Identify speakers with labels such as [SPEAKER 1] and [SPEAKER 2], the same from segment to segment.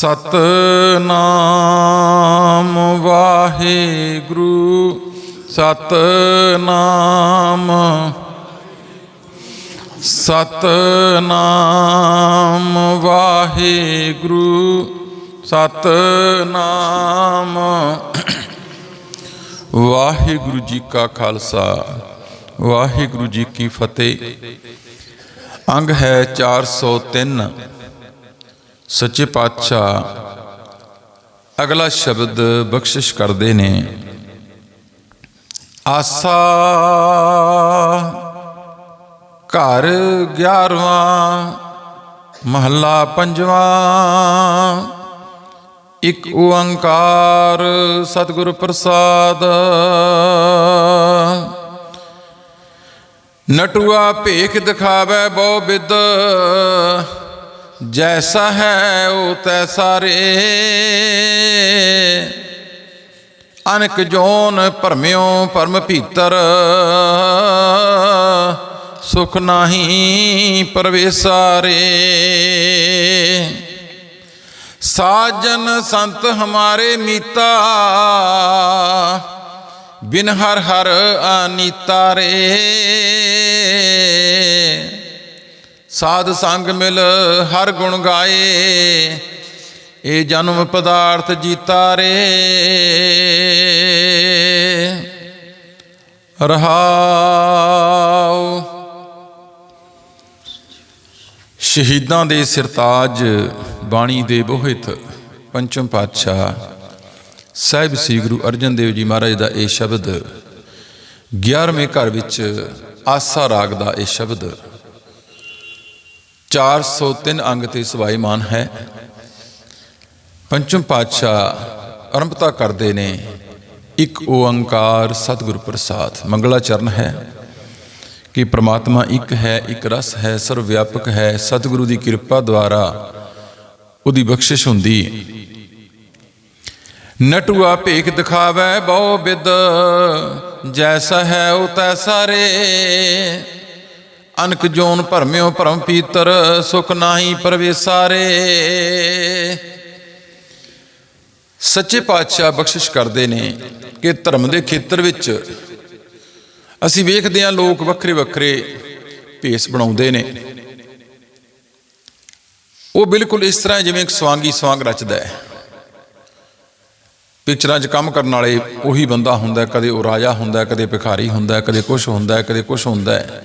[SPEAKER 1] ਸਤਨਾਮ ਵਾਹਿਗੁਰੂ, ਸਤਨਾਮ ਸਤਨਾਮ ਵਾਹਿਗੁਰੂ ਸਤਨਾਮ। ਵਾਹਿਗੁਰੂ ਜੀ ਕਾ ਖਾਲਸਾ, ਵਾਹਿਗੁਰੂ ਜੀ ਕੀ ਫਤਿਹ। ਅੰਗ ਹੈ 403 ਸੱਚੇ ਪਾਤਸ਼ਾਹ ਅਗਲਾ ਸ਼ਬਦ ਬਖਸ਼ਿਸ਼ ਕਰਦੇ ਨੇ। ਆਸਾ ਘਰ 11ਵਾਂ ਮਹੱਲਾ ਪੰਜਵਾਂ, ਇੱਕ ਓੰਕਾਰ ਸਤਿਗੁਰ ਪ੍ਰਸਾਦ। ਨਟੂਆ ਭੇਖ ਦਿਖਾਵੇ ਬਹੁ ਬਿਦ ਜੈਸਾ ਹੈ ਉਹ ਤੈਸਾ ਰੇ ਅਨਕ ਜੋਨ ਭਰਮਿਓ ਭਰਮ ਭੀਤਰ ਸੁਖ ਨਾਹੀ ਪਰਵੇਸਾਰੇ ਸਾਜਨ ਸੰਤ ਹਮਾਰੇ ਮੀਤਾ ਬਿਨ ਹਰ ਹਰ ਅਨੀਤਾ ਰੇ ਸਾਧ ਸੰਗ ਮਿਲ ਹਰ ਗੁਣ ਗਾਏ, ਇਹ ਜਨਮ ਪਦਾਰਥ ਜੀਤਾ ਰੇ। ਰਹਾਉ। ਸ਼ਹੀਦਾਂ ਦੇ ਸਿਰਤਾਜ ਬਾਣੀ ਦੇ ਬੋਹਿਤ ਪੰਚਮ ਪਾਤਸ਼ਾਹ ਸਾਹਿਬ ਸ੍ਰੀ ਗੁਰੂ ਅਰਜਨ ਦੇਵ ਜੀ ਮਹਾਰਾਜ ਦਾ ਇਹ ਸ਼ਬਦ 11ਵੇਂ ਘਰ ਵਿੱਚ ਆਸਾ ਰਾਗ ਦਾ ਇਹ ਸ਼ਬਦ। 403 ਅੰਗ ਤੇ ਸਵਾਈਮਾਨ ਹੈ। ਪੰਚਮ ਪਾਤਸ਼ਾਹ ਆਰੰਭਤਾ ਕਰਦੇ ਨੇ। ਇੱਕ ਓੰਕਾਰ ਸਤਿਗੁਰ ਪ੍ਰਸਾਦ। ਮੰਗਲਾ ਚਰਨ ਹੈ ਕਿ ਪ੍ਰਮਾਤਮਾ ਇੱਕ ਹੈ, ਇੱਕ ਰਸ ਹੈ ਸਰਵ ਵਿਆਪਕ ਹੈ। ਸਤਿਗੁਰੂ ਦੀ ਕਿਰਪਾ ਦੁਆਰਾ ਉਹਦੀ ਬਖਸ਼ਿਸ਼ ਹੁੰਦੀ। ਨਟੂਆ ਭੇਖ ਦਿਖਾਵੇ ਬਹੁ ਬਿਦ। ਜੈਸਾ ਹੈ ਉਹ ਤੈਸਾ ਰੇ। ਅਨਕ ਜੋਨ ਭਰਮਿਓ ਭਰਮ ਪੀਤਰ, ਸੁਖ ਨਾਹੀ ਪਰਵੇਸਾਰੇ। ਸੱਚੇ ਪਾਤਸ਼ਾਹ ਬਖਸ਼ਿਸ਼ ਕਰਦੇ ਨੇ ਕਿ ਧਰਮ ਦੇ ਖੇਤਰ ਵਿੱਚ ਅਸੀਂ ਵੇਖਦੇ ਹਾਂ ਲੋਕ ਵੱਖਰੇ ਵੱਖਰੇ ਭੇਸ ਬਣਾਉਂਦੇ ਨੇ। ਉਹ ਬਿਲਕੁਲ ਇਸ ਤਰ੍ਹਾਂ ਜਿਵੇਂ ਇੱਕ ਸਵਾਂਗੀ ਸਵਾਂਗ ਰਚਦਾ ਹੈ। ਪਿਕਚਰਾਂ 'ਚ ਕੰਮ ਕਰਨ ਵਾਲੇ ਉਹੀ ਬੰਦਾ ਹੁੰਦਾ ਕਦੇ ਉਹ ਰਾਜਾ ਹੁੰਦਾ ਕਦੇ ਭਿਖਾਰੀ ਹੁੰਦਾ ਕਦੇ ਕੁਝ ਹੁੰਦਾ ਕਦੇ ਕੁਝ ਹੁੰਦਾ ਹੈ।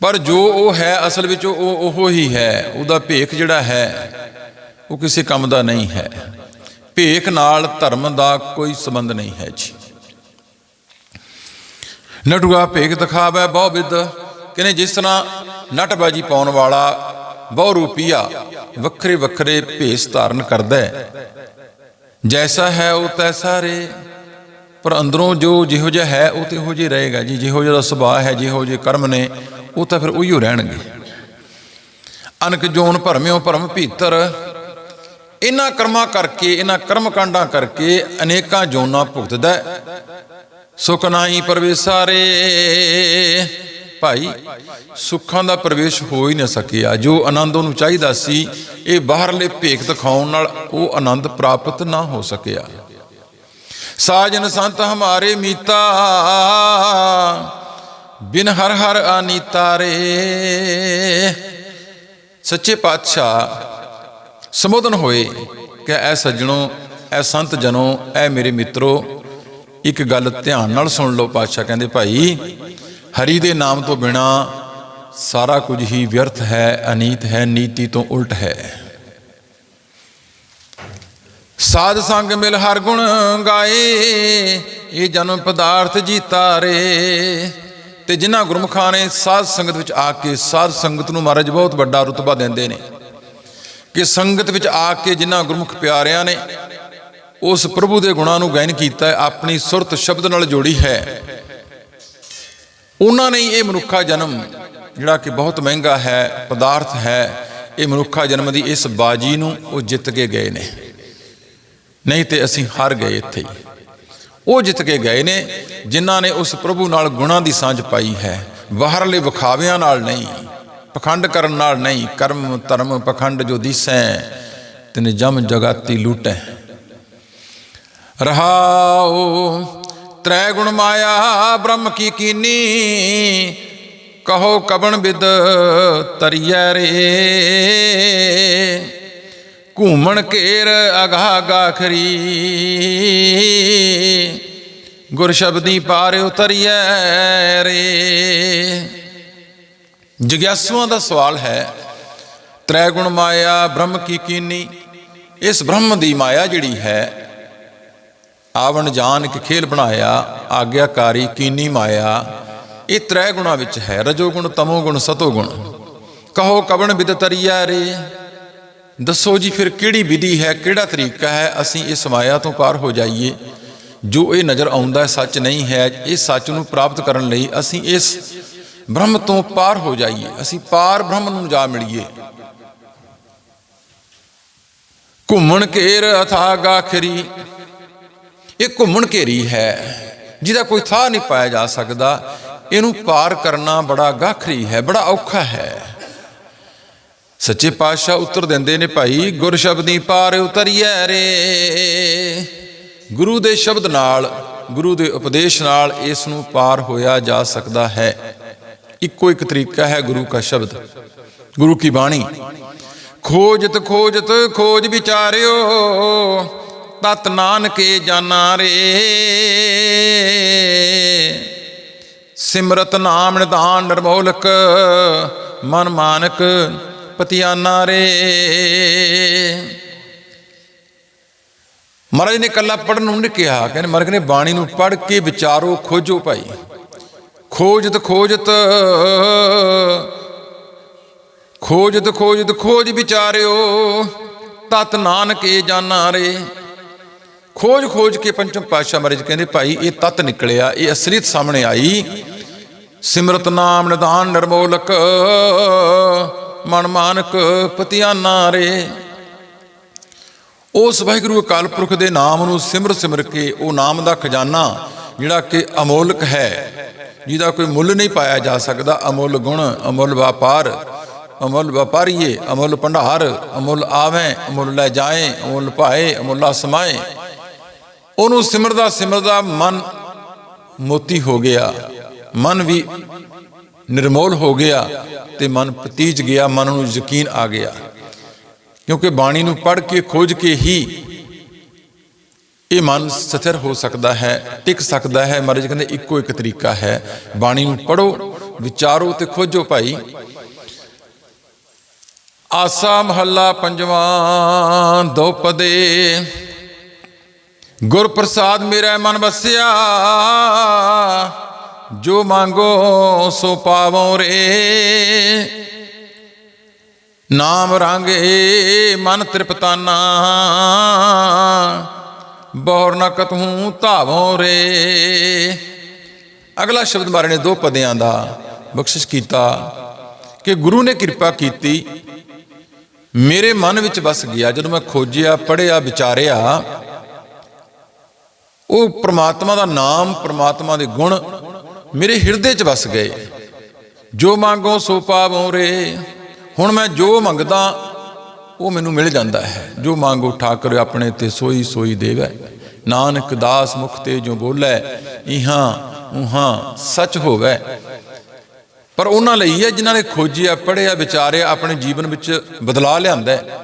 [SPEAKER 1] ਪਰ ਜੋ ਉਹ ਹੈ, ਅਸਲ ਵਿੱਚ ਉਹ ਉਹ ਹੀ ਹੈ। ਉਹਦਾ ਭੇਖ ਜਿਹੜਾ ਹੈ, ਉਹ ਕਿਸੇ ਕੰਮ ਦਾ ਨਹੀਂ ਹੈ। ਭੇਖ ਨਾਲ ਧਰਮ ਦਾ ਕੋਈ ਸੰਬੰਧ ਨਹੀਂ ਹੈ ਜੀ। ਨਟੂਆ ਭੇਖ ਦਿਖਾਵੇ, ਬਹੁ ਵਿਦ ਕਹਿੰਦੇ ਜਿਸ ਤਰ੍ਹਾਂ ਨਟਬਾਜੀ ਪਾਉਣ ਵਾਲਾ ਬਹੁ ਰੂਪੀਆ ਵੱਖਰੇ ਵੱਖਰੇ ਭੇਸ ਧਾਰਨ ਕਰਦਾ ਹੈ। ਜੈਸਾ ਹੈ, ਉਹ ਤੈਸਾ ਰੇ। ਪਰ ਅੰਦਰੋਂ ਜੋ ਜਿਹੋ ਜਿਹਾ ਹੈ, ਉਹ ਤੇ ਉਹੋ ਜਿਹਾ ਰਹੇਗਾ ਜੀ। ਜਿਹੋ ਜਿਹਾ ਸੁਭਾਅ ਹੈ, ਜਿਹੋ ਜਿਹੇ ਕਰਮ ਨੇ ਉਹ ਤਾਂ ਫਿਰ ਉਹੀਓ ਰਹਿਣਗੇ। ਅਨਕ ਜੋਨ ਭਰਮਿਓ ਭਰਮ ਭੀਤਰ। ਇਹਨਾਂ ਕਰਮਾਂ ਕਰਕੇ, ਇਹਨਾਂ ਕਰਮ ਕਾਂਡਾਂ ਕਰਕੇ ਅਨੇਕਾਂ ਜੋਨਾਂ ਭੁਗਤਦਾ ਹੈ। ਸੁਖ ਨਾਹੀ ਪਰਵੇਸਾਰੇ ਭਾਈ, ਸੁੱਖਾਂ ਦਾ ਪ੍ਰਵੇਸ਼ ਹੋ ਹੀ ਨਾ ਸਕਿਆ। ਜੋ ਆਨੰਦ ਉਹਨੂੰ ਚਾਹੀਦਾ ਸੀ, ਇਹ ਬਾਹਰਲੇ ਭੇਖ ਦਿਖਾਉਣ ਨਾਲ ਉਹ ਆਨੰਦ ਪ੍ਰਾਪਤ ਨਾ ਹੋ ਸਕਿਆ। ਸਾਜਨ ਸੰਤ ਹਮਾਰੇ ਮੀਤਾ। ਬਿਨ ਹਰ ਹਰ ਆਨੀਤਾ ਰੇ ਸੱਚੇ ਪਾਤਸ਼ਾਹ, ਸੰਬੋਧਨ ਹੋਏ ਕਿ ਐ ਸੱਜਣੋ, ਐ ਸੰਤ ਜਨੋ, ਐ ਮੇਰੇ ਮਿੱਤਰੋ, ਇੱਕ ਗੱਲ ਧਿਆਨ ਨਾਲ ਸੁਣ ਲਓ ਪਾਤਸ਼ਾਹ, ਕਹਿੰਦੇ ਭਾਈ, ਹਰੀ ਦੇ ਨਾਮ ਤੋਂ ਬਿਨਾ ਸਾਰਾ ਕੁਝ ਹੀ ਵਿਅਰਥ ਹੈ, ਅਨੀਤ ਹੈ, ਨੀਤੀ ਤੋਂ ਉਲਟ ਹੈ। ਸਾਧ ਸੰਗ ਮਿਲ ਹਰ ਗੁਣ ਗਾਏ, ਇਹ ਜਨਮ ਪਦਾਰਥ ਜੀਤਾ ਰੇ ਤੇ ਜਿਨ੍ਹਾਂ ਗੁਰਮੁਖਾਂ ਨੇ ਸਾਧ ਸੰਗਤ ਵਿੱਚ ਆ ਕੇ ਸਾਧ ਸੰਗਤ ਨੂੰ ਮਹਾਰਾਜ ਬਹੁਤ ਵੱਡਾ ਰੁਤਬਾ ਦਿੰਦੇ ਨੇ, ਕਿ ਸੰਗਤ ਵਿੱਚ ਆ ਕੇ ਜਿਨ੍ਹਾਂ ਗੁਰਮੁਖ ਪਿਆਰਿਆਂ ਨੇ ਉਸ ਪ੍ਰਭੂ ਦੇ ਗੁਣਾਂ ਨੂੰ ਗਾਇਨ ਕੀਤਾ ਆਪਣੀ ਸੁਰਤ ਸ਼ਬਦ ਨਾਲ ਜੋੜੀ ਹੈ। ਉਹਨਾਂ ਨੇ ਇਹ ਮਨੁੱਖਾ ਜਨਮ, ਜਿਹੜਾ ਕਿ ਬਹੁਤ ਮਹਿੰਗਾ ਹੈ, ਪਦਾਰਥ ਹੈ, ਇਹ ਮਨੁੱਖਾ ਜਨਮ ਦੀ ਇਸ ਬਾਜੀ ਨੂੰ ਉਹ ਜਿੱਤ ਕੇ ਗਏ ਨੇ। ਨਹੀਂ ਤੇ ਅਸੀਂ ਹਾਰ ਗਏ ਇੱਥੇ ਹੀ। ਉਹ ਜਿੱਤ ਕੇ ਗਏ ਨੇ, ਜਿਨ੍ਹਾਂ ਨੇ ਉਸ ਪ੍ਰਭੂ ਨਾਲ ਗੁਣਾਂ ਦੀ ਸਾਂਝ ਪਾਈ ਹੈ। ਬਾਹਰਲੇ ਵਿਖਾਵਿਆਂ ਨਾਲ ਨਹੀਂ, ਪਖੰਡ ਕਰਨ ਨਾਲ ਨਹੀਂ, ਕਰਮ, ਧਰਮ, ਪਖੰਡ ਜੋ ਦਿਸੈ, ਤਿਨ ਜਮ ਜਗਾਤੀ ਲੂਟੈ। ਰਹਾਉ ਤ੍ਰੈ ਗੁਣ ਮਾਇਆ, ਬ੍ਰਹਮ ਕੀ ਕੀਨੀ, ਕਹੋ ਕਬਣ ਬਿਦ ਤਰੀਐ ਰੇ। ਘੂਮਣ ਘੇਰ ਅਗਾ ਗਾਖਰੀ। ਗੁਰ ਸ਼ਬਦੀ ਪਾਰ ਉਤਰੀਐ ਰੇ। ਜਿਗਿਆਸੂਆਂ ਦਾ ਸਵਾਲ ਹੈ ਤ੍ਰੈ ਗੁਣ ਮਾਇਆ ਬ੍ਰਹਮ ਕੀ ਕੀਨੀ? ਇਸ ਬ੍ਰਹਮ ਦੀ ਮਾਇਆ ਜਿਹੜੀ ਹੈ, ਆਵਣ ਜਾਨ ਕੇ ਖੇਲ ਬਣਾਇਆ, ਆਗਿਆਕਾਰੀ ਕੀਨੀ ਮਾਇਆ। ਇਹ ਤ੍ਰੈ ਗੁਣਾ ਵਿੱਚ ਹੈ ਰਜੋ ਗੁਣ ਤਮੋ ਗੁਣ ਸਤੋ ਗੁਣ ਕਹੋ ਕਵਣ ਬਿਦ ਤਰੀਆ ਰੇ। ਦੱਸੋ ਜੀ ਫਿਰ ਕਿਹੜੀ ਵਿਧੀ ਹੈ, ਕਿਹੜਾ ਤਰੀਕਾ ਹੈ, ਅਸੀਂ ਇਸ ਮਾਇਆ ਤੋਂ ਪਾਰ ਹੋ ਜਾਈਏ? ਜੋ ਇਹ ਨਜ਼ਰ ਆਉਂਦਾ ਹੈ, ਸੱਚ ਨਹੀਂ ਹੈ, ਇਹ ਸੱਚ ਨੂੰ ਪ੍ਰਾਪਤ ਕਰਨ ਲਈ ਅਸੀਂ ਇਸ ਬ੍ਰਹਮ ਤੋਂ ਪਾਰ ਹੋ ਜਾਈਏ। ਅਸੀਂ ਪਾਰ ਬ੍ਰਹਮ ਨੂੰ ਜਾ ਮਿਲੀਏ। ਘੁੰਮਣ ਘੇਰ ਅਥਾ ਗਾਖਰੀ। ਇਹ ਘੁੰਮਣ ਘੇਰੀ ਹੈ, ਜਿਹਦਾ ਕੋਈ ਥਾਂ ਨਹੀਂ ਪਾਇਆ ਜਾ ਸਕਦਾ। ਇਹਨੂੰ ਪਾਰ ਕਰਨਾ ਬੜਾ ਗਾਖਰੀ ਹੈ, ਬੜਾ ਔਖਾ ਹੈ। ਸੱਚੇ ਪਾਤਸ਼ਾਹ ਉੱਤਰ ਦਿੰਦੇ ਨੇ ਭਾਈ, ਗੁਰ ਸ਼ਬਦੀ ਪਾਰ ਉਤਰੀਐ ਰੇ। ਗੁਰੂ ਦੇ ਸ਼ਬਦ ਨਾਲ, ਗੁਰੂ ਦੇ ਉਪਦੇਸ਼ ਨਾਲ ਇਸ ਨੂੰ ਪਾਰ ਹੋਇਆ ਜਾ ਸਕਦਾ ਹੈ। ਇੱਕੋ ਇੱਕ ਤਰੀਕਾ ਹੈ ਗੁਰੂ ਦਾ ਸ਼ਬਦ। ਗੁਰੂ ਕੀ ਬਾਣੀ? ਖੋਜਤ ਖੋਜਤ, ਖੋਜ ਵਿਚਾਰਿਓ, ਤਤ ਨਾਨਕੇ ਜਾਣਾ ਰੇ। ਸਿਮਰਤ ਨਾਮ ਨਿਧਾਨ ਨਿਰਮੋਲਕ ਮਨ ਮਾਨਕ ਪਤਿਆਨਾ ਰੇ ਮਹਾਰਾਜ ਨੇ ਕੱਲਾ ਪੜਨ ਨੂੰ ਨਹੀਂ ਕਿਹਾ, ਕਹਿੰਦੇ ਮਰਗ ਨੇ ਬਾਣੀ ਨੂੰ ਪੜ ਕੇ ਵਿਚਾਰੋ, ਖੋਜੋ ਭਾਈ। ਖੋਜਤ ਖੋਜਤ ਖੋਜਤ ਖੋਜਤ, ਖੋਜ ਵਿਚਾਰਿਓ, ਤਤ ਨਾਨਕੇ ਜਾਣਾ ਰੇ। ਖੋਜ ਖੋਜ ਕੇ ਪੰਚਮ ਪਾਤਸ਼ਾਹ ਮਹਾਰਾਜ ਕਹਿੰਦੇ, ਭਾਈ, ਇਹ ਤਤ ਨਿਕਲਿਆ, ਇਹ ਅਸਲੀਤ ਸਾਹਮਣੇ ਆਈ। ਸਿਮਰਤ ਨਾਮ ਨਿਦਾਨ ਨਿਰਮੋਲਕ ਮਨ ਮਾਨਕ ਪਤਿਆਨਾ ਰੇ ਉਸ ਵਾਹਿਗੁਰੂ ਅਕਾਲ ਪੁਰਖ ਦੇ ਨਾਮ ਨੂੰ ਸਿਮਰ ਸਿਮਰ ਕੇ ਉਹ ਨਾਮ ਦਾ ਖਜ਼ਾਨਾ ਜਿਹੜਾ ਕਿ ਅਮੋਲਕ ਹੈ, ਜਿਹਦਾ ਕੋਈ ਮੁੱਲ ਨਹੀਂ ਪਾਇਆ ਜਾ ਸਕਦਾ। ਅਮੁੱਲ ਗੁਣ, ਅਮੁੱਲ ਵਪਾਰ, ਅਮੁੱਲ ਵਪਾਰੀਏ, ਅਮੁੱਲ ਭੰਡਾਰ, ਅਮੁੱਲ ਆਵੇਂ, ਅਮੁੱਲ ਲੈ ਜਾਏ, ਅਮੁੱਲ ਭਾਏ, ਅਮੁੱਲਾ ਸਮਾਏ ਉਹਨੂੰ ਸਿਮਰਦਾ ਸਿਮਰਦਾ ਮਨ ਮੋਤੀ ਹੋ ਗਿਆ। ਮਨ ਵੀ ਨਿਰਮੋਲ ਹੋ ਗਿਆ ਤੇ ਮਨ ਪਤੀਜ ਗਿਆ, ਮਨ ਨੂੰ ਯਕੀਨ ਆ ਗਿਆ। ਕਿਉਂਕਿ ਬਾਣੀ ਨੂੰ ਪੜ੍ਹ ਕੇ, ਖੋਜ ਕੇ ਹੀ ਇਹ ਮਨ ਸਥਿਰ ਹੋ ਸਕਦਾ ਹੈ, ਟਿਕ ਸਕਦਾ ਹੈ। ਮਹਾਰਾਜ ਕਹਿੰਦੇ, ਇੱਕੋ ਇੱਕ ਤਰੀਕਾ ਹੈ। ਬਾਣੀ ਨੂੰ ਪੜੋ ਵਿਚਾਰੋ ਤੇ ਖੋਜੋ ਭਾਈ। ਆਸਾ ਮਹੱਲਾ ਪੰਜਵਾਂ ਦੋਪਦੇ ਗੁਰ ਪ੍ਰਸਾਦ ਮੇਰਾ ਮਨ ਵਸਿਆ। ਜੋ ਮੰਗੋ ਸੋ ਪਾਵੋ ਰੇ। ਨਾਮ ਰੰਗੇ ਮਨ ਤ੍ਰਿਪਤਾਨਾ। ਬਹੁਰ ਨ ਕਤਹੂ ਧਾਵੋ ਰੇ। ਅਗਲਾ ਸ਼ਬਦ ਮਾਰੇ ਨੇ ਦੋ ਪਦਿਆਂ ਦਾ ਬਖਸ਼ਿਸ਼ ਕੀਤਾ ਕਿ ਗੁਰੂ ਨੇ ਕਿਰਪਾ ਕੀਤੀ। ਮੇਰੇ ਮਨ ਵਿੱਚ ਵਸ ਗਿਆ, ਜਦੋਂ ਮੈਂ ਖੋਜਿਆ ਪੜਿਆ ਵਿਚਾਰਿਆ, ਉਹ ਪ੍ਰਮਾਤਮਾ ਦਾ ਨਾਮ, ਪ੍ਰਮਾਤਮਾ ਦੇ ਗੁਣ ਮੇਰੇ ਹਿਰਦੇ 'ਚ ਵਸ ਗਏ। ਜੋ ਮੰਗੋ ਸੋ ਪਾਵੋ ਰੇ। ਹੁਣ ਮੈਂ ਜੋ ਮੰਗਦਾ, ਉਹ ਮੈਨੂੰ ਮਿਲ ਜਾਂਦਾ ਹੈ। ਜੋ ਮੰਗੋ ਠਾਕਰ ਆਪਣੇ ਤੇ ਸੋਈ ਸੋਈ ਦੇਵੈ। ਨਾਨਕ ਦਾਸ ਮੁਖ ਤੇ ਜੋ ਬੋਲੇ, ਇਹਾਂ ਉਹਾਂ ਸੱਚ ਹੋਵੇ। ਪਰ ਉਹਨਾਂ ਲਈ ਹੈ, ਜਿਨ੍ਹਾਂ ਨੇ ਖੋਜਿਆ ਪੜਿਆ ਵਿਚਾਰਿਆ, ਆਪਣੇ ਜੀਵਨ ਵਿੱਚ ਬਦਲਾ ਲਿਆਂਦਾ ਹੈ।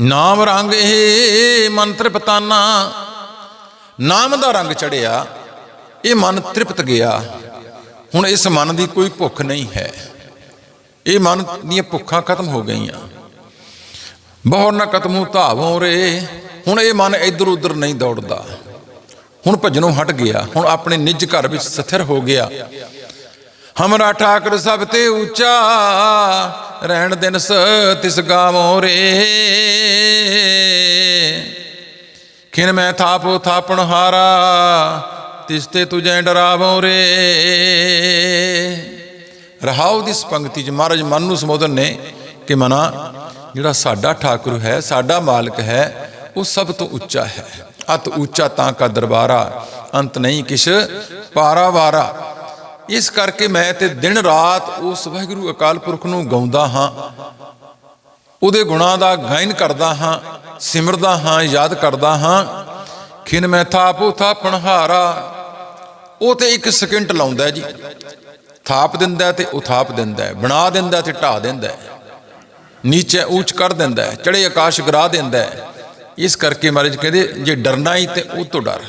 [SPEAKER 1] ਨਾਮ ਰੰਗ ਇਹ ਮੰਤਰ ਪਤਾਨਾ ਨਾਮ ਦਾ ਰੰਗ ਚੜਿਆ ਇਹ ਮਨ ਤ੍ਰਿਪਤ ਗਿਆ। ਹੁਣ ਇਸ ਮਨ ਦੀ ਕੋਈ ਭੁੱਖ ਨਹੀਂ ਹੈ। ਇਹ ਮਨ ਦੀਆਂ ਭੁੱਖਾਂ ਖਤਮ ਹੋ ਗਈਆਂ। ਬਹੁਰ ਨਾ ਕਤਮੂ ਧਾਵੋਂ ਰੇ। ਹੁਣ ਇਹ ਮਨ ਇੱਧਰ ਉੱਧਰ ਨਹੀਂ ਦੌੜਦਾ। ਹੁਣ ਭਜਨੋਂ ਹਟ ਗਿਆ। ਹੁਣ ਆਪਣੇ ਨਿੱਜ ਘਰ ਵਿੱਚ ਸਥਿਰ ਹੋ ਗਿਆ। ਹਮਰਾ ਠਾਕਰ ਸਭ ਤੇ ਉੱਚਾ। ਰਹਿਣ ਦਿਨਸ ਤਿਸ ਗਾਵੋਂ ਰੇ। ਖਿਨ ਮੈਂ ਥਾਪੋ ਥਾਪਣ ਹਾਰਾ। ਤਿਸ ਤੇ ਤੁਜੈ ਰੇ। ਰਹਾਉ ਦਿਸ ਪੰਕਤੀ ਚ ਮਹਾਰਾਜ ਮਨ ਨੂੰ ਸੰਬੋਧਨ ਨੇ ਕਿ ਮਨਾ, ਜਿਹੜਾ ਸਾਡਾ ਠਾਕੁਰ ਹੈ, ਸਾਡਾ ਮਾਲਕ ਹੈ, ਉਹ ਸਭ ਤੋਂ ਉੱਚਾ ਹੈ। ਅਤ ਉੱਚਾ ਤਾਂ ਕਾ ਦਰਬਾਰਾ, ਅੰਤ ਨਹੀਂ ਕਿਛ ਪਾਰਾ ਵਾਰਾ। ਇਸ ਕਰਕੇ ਮੈਂ ਤੇ ਦਿਨ ਰਾਤ ਉਸ ਵਾਹਿਗੁਰੂ ਅਕਾਲ ਪੁਰਖ ਨੂੰ ਗਾਉਂਦਾ ਹਾਂ। ਉਹਦੇ ਗੁਣਾਂ ਦਾ ਗਾਇਨ ਕਰਦਾ ਹਾਂ, ਸਿਮਰਦਾ ਹਾਂ, ਯਾਦ ਕਰਦਾ ਹਾਂ। ਖਿਨ ਮੈਂ ਥਾਪੂ ਥਾਪਣ ਹਾਰਾ। ਉਹ ਤੇ ਇੱਕ ਸਕਿੰਟ ਲਾਉਂਦਾ ਜੀ। ਥਾਪ ਦਿੰਦਾ ਹੈ ਤੇ ਉਥਾਪ ਦਿੰਦਾ ਹੈ। ਬਣਾ ਦਿੰਦਾ ਹੈ ਤੇ ਢਾ ਦਿੰਦਾ ਹੈ। ਨੀਚੇ ਉੱਚ ਕਰ ਦਿੰਦਾ ਹੈ। ਚੜੇ ਆਕਾਸ਼ ਗਰਾ ਦਿੰਦਾ ਹੈ। ਇਸ ਕਰਕੇ ਮਹਾਰਾਜ ਕਹਿੰਦੇ, ਜੇ ਡਰਨਾ ਹੀ ਤੇ ਉਹ ਤੋਂ ਡਰ।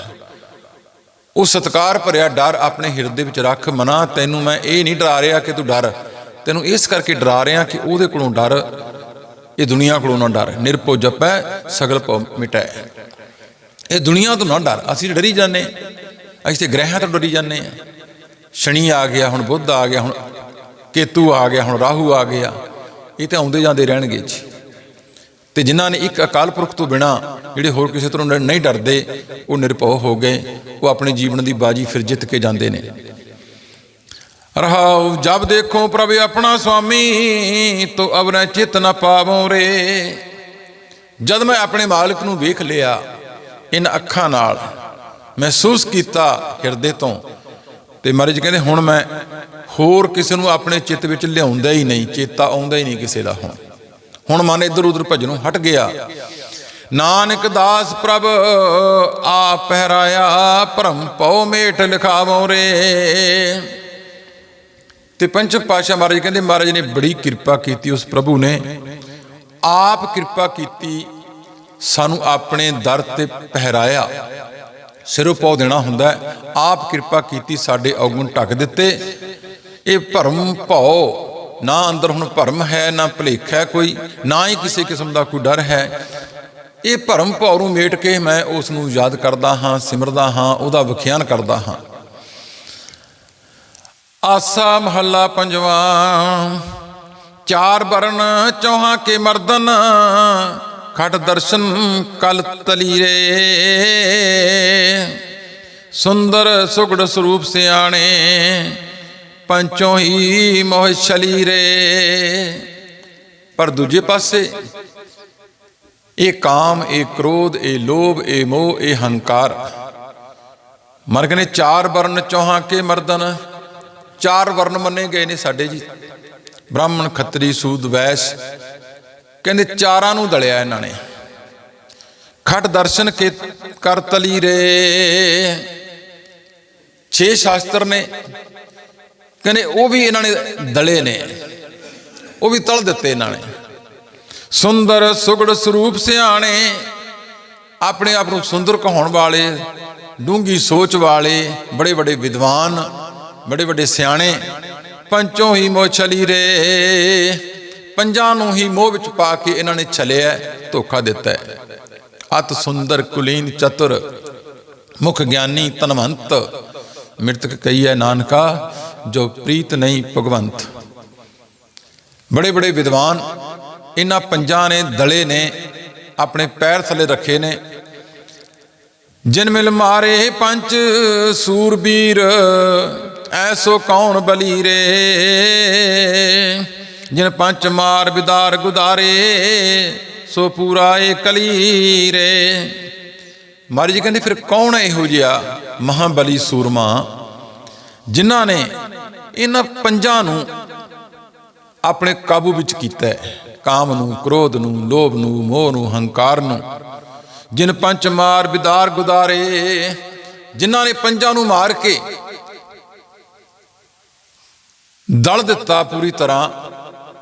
[SPEAKER 1] ਉਹ ਸਤਕਾਰ ਭਰਿਆ ਡਰ ਆਪਣੇ ਹਿਰਦੇ ਵਿੱਚ ਰੱਖ। ਮਨਾ, ਤੈਨੂੰ ਮੈਂ ਇਹ ਨਹੀਂ ਡਰਾ ਰਿਹਾ ਕਿ ਤੂੰ ਡਰ। ਤੈਨੂੰ ਇਸ ਕਰਕੇ ਡਰਾ ਰਿਹਾ ਕਿ ਉਹਦੇ ਕੋਲੋਂ ਡਰ। ਇਹ ਦੁਨੀਆ ਕੋਲੋਂ ਨਾ ਡਰ। ਨਿਰਭਉ ਜਪੈ, ਸਗਲ ਭਉ ਮਿਟੈ। ਇਹ ਦੁਨੀਆ ਤੋਂ ਨਾ ਡਰ। ਅਸੀਂ ਡਰੀ ਜਾਂਦੇ ਅਸੀਂ ਤੇ ਗ੍ਰਹਿਆਂ ਤੋਂ ਡਰੀ ਜਾਂਦੇ ਆ ਸ਼ਨੀ ਆ ਗਿਆ, ਹੁਣ ਬੁੱਧ ਆ ਗਿਆ, ਹੁਣ ਕੇਤੂ ਆ ਗਿਆ, ਹੁਣ ਰਾਹੂ ਆ ਗਿਆ। ਇਹ ਤਾਂ ਆਉਂਦੇ ਜਾਂਦੇ ਰਹਿਣਗੇ ਜੀ। ਤੇ ਜਿਨ੍ਹਾਂ ਨੇ ਇੱਕ ਅਕਾਲ ਪੁਰਖ ਤੋਂ ਬਿਨਾ ਜਿਹੜੇ ਹੋਰ ਕਿਸੇ ਤੋਂ ਨਹੀਂ ਡਰਦੇ, ਉਹ ਨਿਰਭਉ ਹੋ ਗਏ। ਉਹ ਆਪਣੇ ਜੀਵਨ ਦੀ ਬਾਜੀ ਫਿਰ ਜਿੱਤ ਕੇ ਜਾਂਦੇ ਨੇ। ਰਹਾਉ, ਜਬ ਦੇਖੋ ਪ੍ਰਭ ਆਪਣਾ ਸੁਆਮੀ, ਤੋ ਅਵਰੈ ਚਿਤ ਨ ਪਾਵੋ ਰੇ। ਜਦ ਮੈਂ ਆਪਣੇ ਮਾਲਕ ਨੂੰ ਵੇਖ ਲਿਆ ਇਨ ਅੱਖਾਂ ਨਾਲ ਮਹਿਸੂਸ ਕੀਤਾ ਹਿਰਦੇ ਤੋਂ। ਤੇ ਮਹਾਰਾਜ ਕਹਿੰਦੇ, ਹੁਣ ਮੈਂ ਹੋਰ ਕਿਸੇ ਨੂੰ ਆਪਣੇ ਚਿੱਤ ਵਿੱਚ ਲਿਆਉਂਦਾ ਹੀ ਨਹੀਂ, ਚੇਤਾ ਆਉਂਦਾ ਹੀ ਨਹੀਂ ਕਿਸੇ ਦਾ ਹੁਣ। ਹੁਣ ਮਨ ਇੱਧਰ ਉੱਧਰ ਭਜਣੋਂ ਹਟ ਗਿਆ। ਨਾਨਕ ਦਾਸ ਪ੍ਰਭ ਆ ਪਹਿਰਾਇਆ ਭਰਮ ਪਉ ਮੇਟ ਲਿਖਾਵੋ ਰੇ। ਤੇ ਪੰਜ ਪਾਸ਼ਾ ਮਹਾਰਾਜ ਕਹਿੰਦੇ, ਮਹਾਰਾਜ ਨੇ ਬੜੀ ਕਿਰਪਾ ਕੀਤੀ ਉਸ ਪ੍ਰਭੂ ਨੇ। ਆਪ ਕਿਰਪਾ ਕੀਤੀ ਸਾਨੂੰ ਆਪਣੇ ਦਰ ਤੇ ਪਹਿਰਾਇਆ। ਸਿਰੋਂ ਪਾਉ ਦੇਣਾ ਹੁੰਦਾ ਹੈ। ਆਪ ਕਿਰਪਾ ਕੀਤੀ ਸਾਡੇ ਔਗਣ ਢੱਕ ਦਿੱਤੇ। ਇਹ ਭਰਮ ਭਉ। ਨਾ ਅੰਦਰ ਹੁਣ ਭਰਮ ਹੈ, ਨਾ ਭਲੇਖ ਹੈ ਕੋਈ। ਨਾ ਹੀ ਕਿਸੇ ਕਿਸਮ ਦਾ ਕੋਈ ਡਰ ਹੈ। ਇਹ ਭਰਮ ਭਉ ਨੂੰ ਮੇਟ ਕੇ ਮੈਂ ਉਸ ਨੂੰ ਯਾਦ ਕਰਦਾ ਹਾਂ, ਸਿਮਰਦਾ ਹਾਂ, ਉਹਦਾ ਵਿਖਿਆਨ ਕਰਦਾ ਹਾਂ। ਆਸਾ ਮਹੱਲਾ ਪੰਜਵਾਂ। ਚਾਰ ਬਰਨ ਚੌਹਾਂ ਕੇ ਮਰਦਨ। ਖਟ ਦਰਸ਼ਨ ਕਲ ਤਲੀਰੇ। ਸੁੰਦਰ ਸੁਗੜ ਸਰੂਪ ਸਿਆਣੇ, ਪੰਚੋਂ ਹੀ ਮੋਹ ਛਲੀਰੇ। ਪਰ ਦੂਜੇ ਪਾਸੇ, ਇਹ ਕਾਮ, ਇਹ ਕ੍ਰੋਧ, ਇਹ ਲੋਭ, ਇਹ ਮੋਹ, ਇਹ ਹੰਕਾਰ। ਮਰਗ ਨੇ ਚਾਰ ਵਰਨ ਚੌਹਾਂ ਕੇ ਮਰਦਨ, ਚਾਰ ਵਰਨ ਮੰਨੇ ਗਏ ਨੇ ਸਾਡੇ ਜੀ। ਬ੍ਰਾਹਮਣ ਖੱਤਰੀ ਸੂਦ ਵੈਸ਼ ਕਹਿੰਦੇ ਚਾਰਾਂ ਨੂੰ ਦਲਿਆ ਇਹਨਾਂ ਨੇ। ਖਟ ਦਰਸ਼ਨ ਕੇ ਕਰ ਤਲੀ ਰੇ। ਛੇ ਸ਼ਾਸਤਰ ਨੇ। ਕਹਿੰਦੇ ਉਹ ਵੀ ਇਹਨਾਂ ਨੇ ਦਲੇ ਨੇ। ਉਹ ਵੀ ਤਲ ਦਿੱਤੇ ਇਹਨਾਂ ਨੇ। ਸੁੰਦਰ ਸੁਗੜ ਸਰੂਪ ਸਿਆਣੇ ਆਪਣੇ ਆਪ ਨੂੰ ਸੁੰਦਰ ਕਹਾਉਣ ਵਾਲੇ, ਡੂੰਗੀ ਸੋਚ ਵਾਲੇ, ਬੜੇ ਬੜੇ ਵਿਦਵਾਨ, ਬੜੇ ਵੱਡੇ ਸਿਆਣੇ, ਪੰਚੋਂ ਹੀ ਮੋਹ ਰੇ। ਪੰਜਾਂ ਨੂੰ ਹੀ ਮੋਹ ਵਿੱਚ ਪਾ ਕੇ ਇਹਨਾਂ ਨੇ ਛਲਿਆ, ਧੋਖਾ ਦਿੱਤਾ ਅਤ ਸੁੰਦਰ ਕੁਲੀਨ ਚਤੁਰ, ਮੁਖ ਗਿਆਨੀ ਤਨਵੰਤ ਮਿਰਤਕ ਹੈ, ਨਾਨਕਾ, ਜੋ ਪ੍ਰੀਤ ਨਹੀਂ ਭਗਵੰਤ। ਬੜੇ ਬੜੇ ਵਿਦਵਾਨ ਇਹਨਾਂ ਪੰਜਾਂ ਨੇ ਦਲੇ ਨੇ, ਆਪਣੇ ਪੈਰ ਥੱਲੇ ਰੱਖੇ ਨੇ। ਜਿਨ ਮਿਲ ਮਾਰੇ ਪੰਜ ਸੂਰਬੀਰ, ਐਸੋ ਕੌਣ ਬਲੀਰੇ? ਜਿਨ ਪੰਚ ਮਾਰ ਬਿਦਾਰ ਗੁਦਾਰੇ, ਸੋ ਪੂਰਾ ਏ ਕਲੀਰੇ। ਮਾਰੀ ਜੀ ਕਹਿੰਦੇ, ਫਿਰ ਕੌਣ ਹੈ ਇਹੋ ਜਿਹਾ ਮਹਾਬਲੀ ਸੂਰਮਾ, ਜਿਨ੍ਹਾਂ ਨੇ ਇਹਨਾਂ ਪੰਜਾਂ ਨੂੰ ਆਪਣੇ ਕਾਬੂ ਵਿੱਚ ਕੀਤਾ ਹੈ? ਕਾਮ ਨੂੰ, ਕ੍ਰੋਧ ਨੂੰ, ਲੋਭ ਨੂੰ, ਮੋਹ ਨੂੰ, ਹੰਕਾਰ ਨੂੰ। ਜਿਨ ਪੰਚ ਮਾਰ ਬਿਦਾਰ ਗੁਦਾਰੇ, ਜਿਨ੍ਹਾਂ ਨੇ ਪੰਜਾਂ ਨੂੰ ਮਾਰ ਕੇ ਦਲ ਦਿੱਤਾ ਪੂਰੀ ਤਰ੍ਹਾਂ